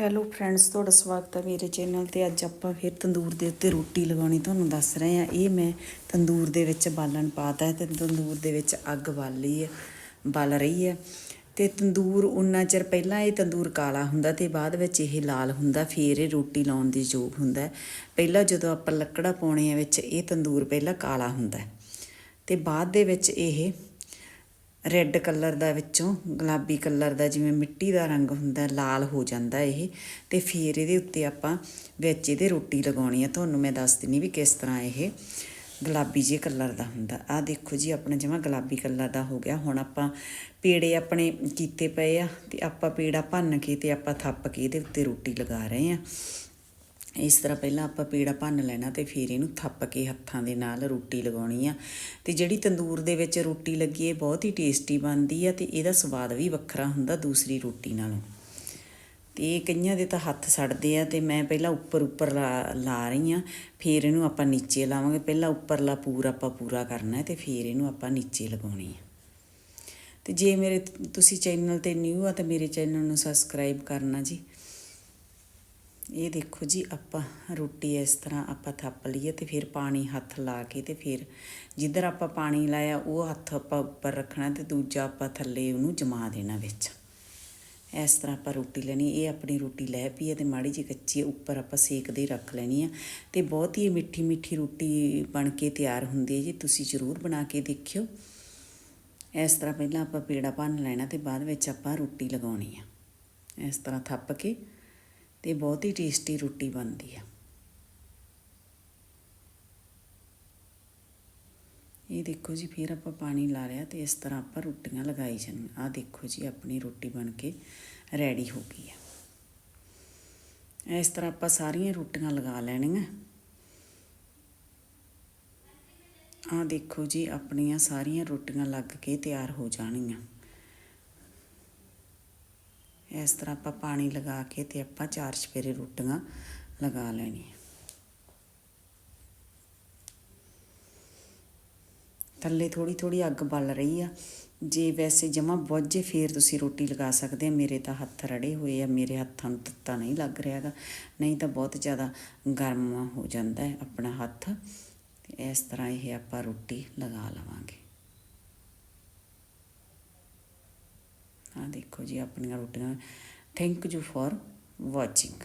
Hello friends ਤੁਹਾਡਾ ਸਵਾਗਤ ਹੈ ਮੇਰੇ ਚੈਨਲ ਤੇ। ਅੱਜ ਆਪਾਂ ਫਿਰ ਤੰਦੂਰ ਦੇ ਉੱਤੇ ਰੋਟੀ ਲਗਾਉਣੀ ਤੁਹਾਨੂੰ ਦੱਸ ਰਹੇ ਹਾਂ। ਇਹ ਮੈਂ ਤੰਦੂਰ ਦੇ ਵਿੱਚ ਬਾਲਣ ਪਾਤਾ ਹੈ ਤੇ ਤੰਦੂਰ ਦੇ ਵਿੱਚ ਅੱਗ ਬਾਲੀ ਹੈ, ਬਲ ਰਹੀ ਹੈ। ਤੇ ਤੰਦੂਰ ਉਨਾ ਚਿਰ ਪਹਿਲਾਂ ਇਹ ਤੰਦੂਰ ਕਾਲਾ ਹੁੰਦਾ ਤੇ ਬਾਅਦ ਵਿੱਚ ਇਹ ਲਾਲ ਹੁੰਦਾ, ਫਿਰ ਇਹ ਰੋਟੀ ਲਾਉਣ ਦੀ ਯੋਗ ਹੁੰਦਾ ਪਹਿਲਾਂ ਜਦੋਂ ਆਪਾਂ ਲੱਕੜਾ ਪਾਉਣੇ ਆ ਵਿੱਚ ਇਹ ਤੰਦੂਰ ਪਹਿਲਾਂ ਕਾਲਾ ਹੁੰਦਾ ਹੈ। ਤੇ ਬਾਅਦ ਦੇ ਵਿੱਚ ਇਹ ਰੈੱਡ ਕਲਰ ਦਾ ਵਿੱਚੋਂ ਗੁਲਾਬੀ ਕਲਰ ਦਾ ਜਿਵੇਂ ਮਿੱਟੀ ਦਾ ਰੰਗ ਹੁੰਦਾ, ਲਾਲ ਹੋ ਜਾਂਦਾ ਇਹ। ਤੇ ਫਿਰ ਇਹਦੇ ਉੱਤੇ ਆਪਾਂ ਵਿੱਚ ਇਹਦੇ ਰੋਟੀ ਲਗਾਉਣੀ ਆ। ਤੁਹਾਨੂੰ ਮੈਂ ਦੱਸ ਦਿੰਨੀ ਵੀ ਕਿਸ ਤਰ੍ਹਾਂ ਇਹ ਗੁਲਾਬੀ ਜਿਹੇ ਕਲਰ ਦਾ ਹੁੰਦਾ। ਆ ਦੇਖੋ ਜੀ, ਆਪਣਾ ਜਮਾ ਗੁਲਾਬੀ ਕਲਰ ਦਾ ਹੋ ਗਿਆ। ਹੁਣ ਆਪਾਂ ਪੇੜੇ ਆਪਣੇ ਕੀਤੇ ਪਏ ਆ ਤੇ ਆਪਾਂ ਪੇੜਾ ਭੰਨ ਕੇ ਤੇ ਆਪਾਂ ਥੱਪ ਕੇ ਇਹਦੇ ਉੱਤੇ ਰੋਟੀ ਲਗਾ ਰਹੇ ਆ। ਇਸ ਤਰ੍ਹਾਂ ਪਹਿਲਾਂ ਆਪਾਂ ਪੇੜਾ ਭੰਨ ਲੈਣਾ ਤੇ ਫਿਰ ਇਹਨੂੰ ਥੱਪ ਕੇ ਹੱਥਾਂ ਦੇ ਨਾਲ ਰੋਟੀ ਲਗਾਉਣੀ ਆ। ਤੇ ਜਿਹੜੀ ਤੰਦੂਰ ਦੇ ਵਿੱਚ ਰੋਟੀ ਲੱਗੀ, ਇਹ ਬਹੁਤ ਹੀ ਟੇਸਟੀ ਬਣਦੀ ਆ ਤੇ ਇਹਦਾ ਸਵਾਦ ਵੀ ਵੱਖਰਾ ਹੁੰਦਾ ਦੂਸਰੀ ਰੋਟੀ ਨਾਲੋਂ। ਤੇ ਇਹ ਕਈਆਂ ਦੇ ਤਾਂ ਹੱਥ ਸੜਦੇ ਆ ਤੇ ਮੈਂ ਪਹਿਲਾਂ ਉੱਪਰ ਉੱਪਰ ਲਾ ਲਾ ਰਹੀ ਆ, ਫਿਰ ਇਹਨੂੰ ਆਪਾਂ ਨੀਚੇ ਲਾਵਾਂਗੇ। ਪਹਿਲਾਂ ਉੱਪਰਲਾ ਪੂਰ ਆਪਾਂ ਪੂਰਾ ਕਰਨਾ ਹੈ ਤੇ ਫਿਰ ਇਹਨੂੰ ਆਪਾਂ ਨੀਚੇ ਲਗਾਉਣੀ ਆ। ਤੇ ਜੇ ਮੇਰੇ, ਤੁਸੀਂ ਚੈਨਲ ਤੇ ਨਿਊ ਆ ਤਾਂ ਮੇਰੇ ਚੈਨਲ ਨੂੰ ਸਬਸਕ੍ਰਾਈਬ ਕਰਨਾ ਜੀ। ਇਹ ਦੇਖੋ ਜੀ, ਆਪਾਂ ਰੋਟੀ ਇਸ ਤਰ੍ਹਾਂ ਆਪਾਂ ਥੱਪ ਲਈਏ ਤੇ ਫਿਰ ਪਾਣੀ ਹੱਥ ਲਾ ਕੇ ਤੇ ਫਿਰ ਜਿੱਧਰ ਆਪਾਂ ਪਾਣੀ ਲਾਇਆ, ਉਹ ਹੱਥ ਆਪਾਂ ਉੱਪਰ ਰੱਖਣਾ ਤੇ ਦੂਜਾ ਆਪਾਂ ਥੱਲੇ ਉਹਨੂੰ ਜਮਾ ਦੇਣਾ ਵਿੱਚ। ਇਸ ਤਰ੍ਹਾਂ ਆਪਾਂ ਰੋਟੀ ਲੈਣੀ, ਇਹ ਆਪਣੀ ਰੋਟੀ ਲੈ ਪਈ ਹੈ ਤੇ ਮਾੜੀ ਜਿਹੀ ਕੱਚੀ ਉੱਪਰ ਆਪਾਂ ਸੇਕਦੇ ਰੱਖ ਲੈਣੀ ਆ। ਤੇ ਬਹੁਤ ਹੀ ਮਿੱਠੀ ਮਿੱਠੀ ਰੋਟੀ ਬਣ ਕੇ ਤਿਆਰ ਹੁੰਦੀ ਹੈ ਜੀ, ਤੁਸੀਂ ਜ਼ਰੂਰ ਬਣਾ ਕੇ ਦੇਖਿਓ। ਇਸ ਤਰ੍ਹਾਂ ਪਹਿਲਾਂ ਆਪਾਂ ਪੇੜਾ ਭੰਨ ਲੈਣਾ ਤੇ ਬਾਅਦ ਵਿੱਚ ਆਪਾਂ ਰੋਟੀ ਲਗਾਉਣੀ ਆ। ਇਸ ਤਰ੍ਹਾਂ ਥੱਪ ਕੇ ਤੇ ਬਹੁਤ ਹੀ ਟੇਸਟੀ ਰੋਟੀ ਬਣਦੀ ਆ। ਇਹ ਦੇਖੋ ਜੀ, ਫਿਰ ਆਪਾਂ ਪਾਣੀ ਲਾ ਲਿਆ ਤੇ ਇਸ ਤਰ੍ਹਾਂ ਆਪਾਂ ਰੋਟੀਆਂ ਲਗਾਈ ਜਾਣੀਆਂ ਆ ਦੇਖੋ ਜੀ, ਆਪਣੀ ਰੋਟੀ ਬਣ ਕੇ ਰੈਡੀ ਹੋ ਗਈ ਆ। ਇਸ ਤਰ੍ਹਾਂ ਆਪਾਂ ਸਾਰੀਆਂ ਰੋਟੀਆਂ ਲਗਾ ਲੈਣੀਆਂ। ਆ ਦੇਖੋ ਜੀ, ਆਪਣੀਆਂ ਸਾਰੀਆਂ ਰੋਟੀਆਂ ਲੱਗ ਕੇ ਤਿਆਰ ਹੋ ਜਾਣਗੀਆਂ ਇਸ ਤਰ੍ਹਾਂ ਆਪਾਂ ਪਾਣੀ ਲਗਾ ਕੇ ਤੇ ਆਪਾਂ ਚਾਰ ਚਪੇਰੇ ਰੋਟੀਆਂ ਲਗਾ ਲੈਣੀਆਂ। ਥੱਲੇ ਥੋੜੀ ਥੋੜੀ ਅੱਗ ਬਲ ਰਹੀ ਆ। ਜੇ ਵੈਸੇ ਜਮਾ ਬੁੱਝੇ ਫੇਰ ਤੁਸੀਂ ਰੋਟੀ ਲਗਾ ਸਕਦੇ ਆ। ਮੇਰੇ ਤਾਂ ਹੱਥ ਰੜੇ ਹੋਏ ਆ। ਮੇਰੇ ਹੱਥਾਂ ਨੂੰ ਤੱਤਾ ਨਹੀਂ ਲੱਗ ਰਿਹਾਗਾ ਨਹੀਂ ਤਾਂ ਬਹੁਤ ਜ਼ਿਆਦਾ ਗਰਮ ਹੋ ਜਾਂਦਾ ਹੈ ਆਪਣਾ ਹੱਥ। ਇਸ ਤਰ੍ਹਾਂ ਇਹ ਆਪਾਂ ਰੋਟੀ ਲਗਾ ਲਵਾਂਗੇ। ਆ ਦੇਖੋ ਜੀ ਆਪਣੀਆਂ ਰੋਟੀਆਂ। Thank you for watching